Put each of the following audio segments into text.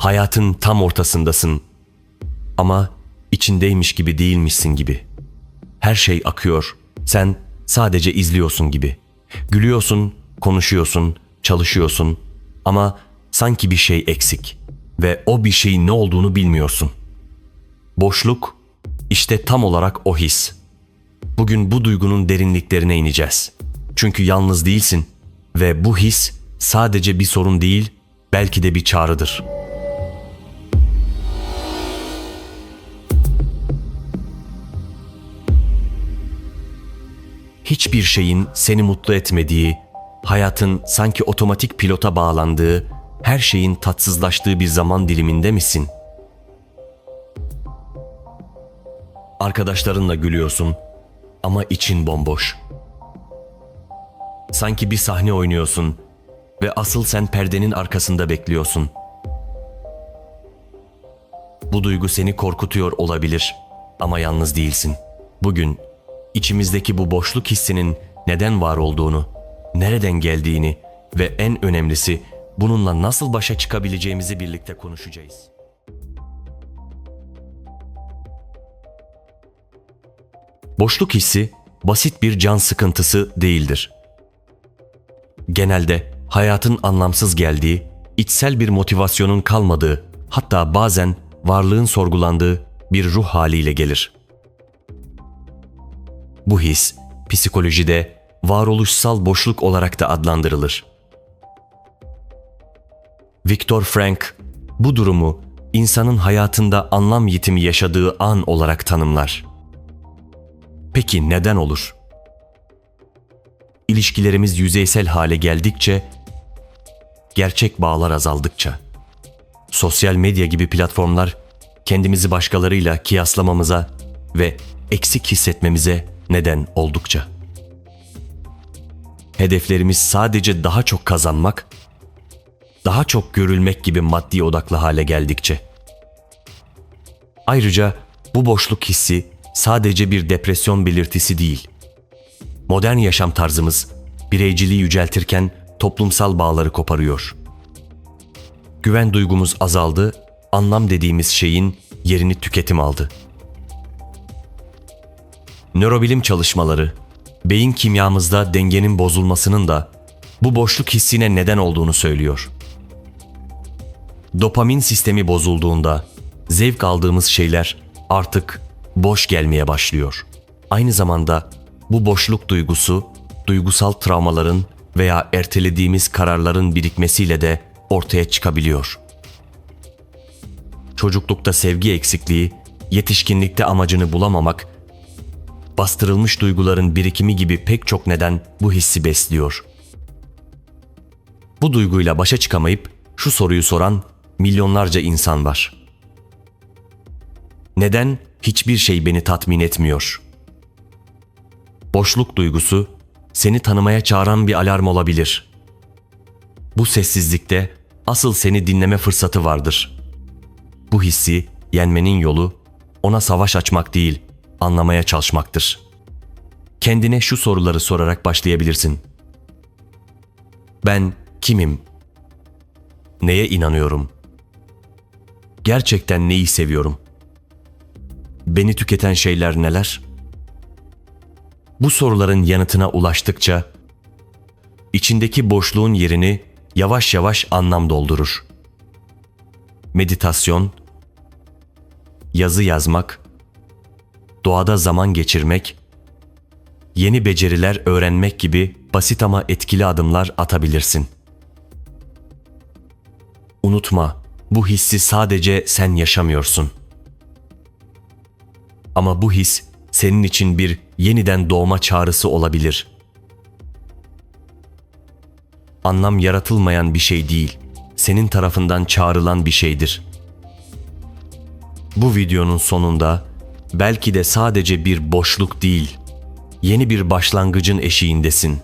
Hayatın tam ortasındasın. Ama içindeymiş gibi değilmişsin gibi. Her şey akıyor. Sen sadece izliyorsun gibi. Gülüyorsun, konuşuyorsun, çalışıyorsun ama sanki bir şey eksik ve o bir şeyin ne olduğunu bilmiyorsun. Boşluk işte tam olarak o his. Bugün bu duygunun derinliklerine ineceğiz. Çünkü yalnız değilsin ve bu his sadece bir sorun değil, belki de bir çağrıdır. Hiçbir şeyin seni mutlu etmediği, hayatın sanki otomatik pilota bağlandığı, her şeyin tatsızlaştığı bir zaman diliminde misin? Arkadaşlarınla gülüyorsun ama için bomboş. Sanki bir sahne oynuyorsun ve asıl sen perdenin arkasında bekliyorsun. Bu duygu seni korkutuyor olabilir ama yalnız değilsin. Bugün içimizdeki bu boşluk hissinin neden var olduğunu, nereden geldiğini ve en önemlisi bununla nasıl başa çıkabileceğimizi birlikte konuşacağız. Boşluk hissi basit bir can sıkıntısı değildir. Genelde hayatın anlamsız geldiği, içsel bir motivasyonun kalmadığı, hatta bazen varlığın sorgulandığı bir ruh haliyle gelir. Bu his psikolojide varoluşsal boşluk olarak da adlandırılır. Viktor Frank bu durumu insanın hayatında anlam yitimi yaşadığı an olarak tanımlar. Peki neden olur? İlişkilerimiz yüzeysel hale geldikçe, gerçek bağlar azaldıkça, sosyal medya gibi platformlar kendimizi başkalarıyla kıyaslamamıza ve eksik hissetmemize neden oldukça. Hedeflerimiz sadece daha çok kazanmak, daha çok görülmek gibi maddi odaklı hale geldikçe. Ayrıca bu boşluk hissi sadece bir depresyon belirtisi değil. Modern yaşam tarzımız bireyciliği yüceltirken toplumsal bağları koparıyor. Güven duygumuz azaldı, anlam dediğimiz şeyin yerini tüketim aldı. Nörobilim çalışmaları, beyin kimyamızda dengenin bozulmasının da bu boşluk hissine neden olduğunu söylüyor. Dopamin sistemi bozulduğunda zevk aldığımız şeyler artık boş gelmeye başlıyor. Aynı zamanda bu boşluk duygusu duygusal travmaların veya ertelediğimiz kararların birikmesiyle de ortaya çıkabiliyor. Çocuklukta sevgi eksikliği, yetişkinlikte amacını bulamamak, bastırılmış duyguların birikimi gibi pek çok neden bu hissi besliyor. Bu duyguyla başa çıkamayıp şu soruyu soran milyonlarca insan var. Neden hiçbir şey beni tatmin etmiyor? Boşluk duygusu seni tanımaya çağıran bir alarm olabilir. Bu sessizlikte asıl seni dinleme fırsatı vardır. Bu hissi yenmenin yolu ona savaş açmak değil, anlamaya çalışmaktır. Kendine şu soruları sorarak başlayabilirsin. Ben kimim? Neye inanıyorum? Gerçekten neyi seviyorum? Beni tüketen şeyler neler? Bu soruların yanıtına ulaştıkça içindeki boşluğun yerini yavaş yavaş anlam doldurur. Meditasyon, yazı yazmak, doğada zaman geçirmek, yeni beceriler öğrenmek gibi basit ama etkili adımlar atabilirsin. Unutma, bu hissi sadece sen yaşamıyorsun. Ama bu his senin için bir yeniden doğma çağrısı olabilir. Anlam yaratılmayan bir şey değil, senin tarafından çağrılan bir şeydir. Bu videonun sonunda belki de sadece bir boşluk değil, yeni bir başlangıcın eşiğindesin.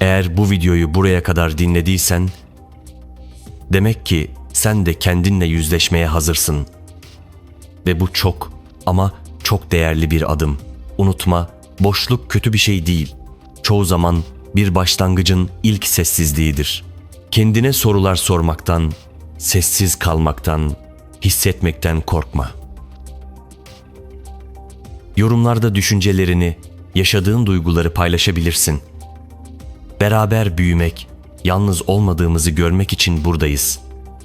Eğer bu videoyu buraya kadar dinlediysen, demek ki sen de kendinle yüzleşmeye hazırsın. Ve bu çok ama çok değerli bir adım. Unutma, boşluk kötü bir şey değil. Çoğu zaman bir başlangıcın ilk sessizliğidir. Kendine sorular sormaktan, sessiz kalmaktan, hissetmekten korkma. Yorumlarda düşüncelerini, yaşadığın duyguları paylaşabilirsin. Beraber büyümek, yalnız olmadığımızı görmek için buradayız.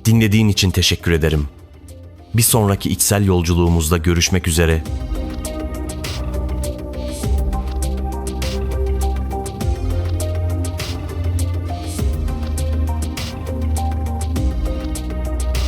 Dinlediğin için teşekkür ederim. Bir sonraki içsel yolculuğumuzda görüşmek üzere.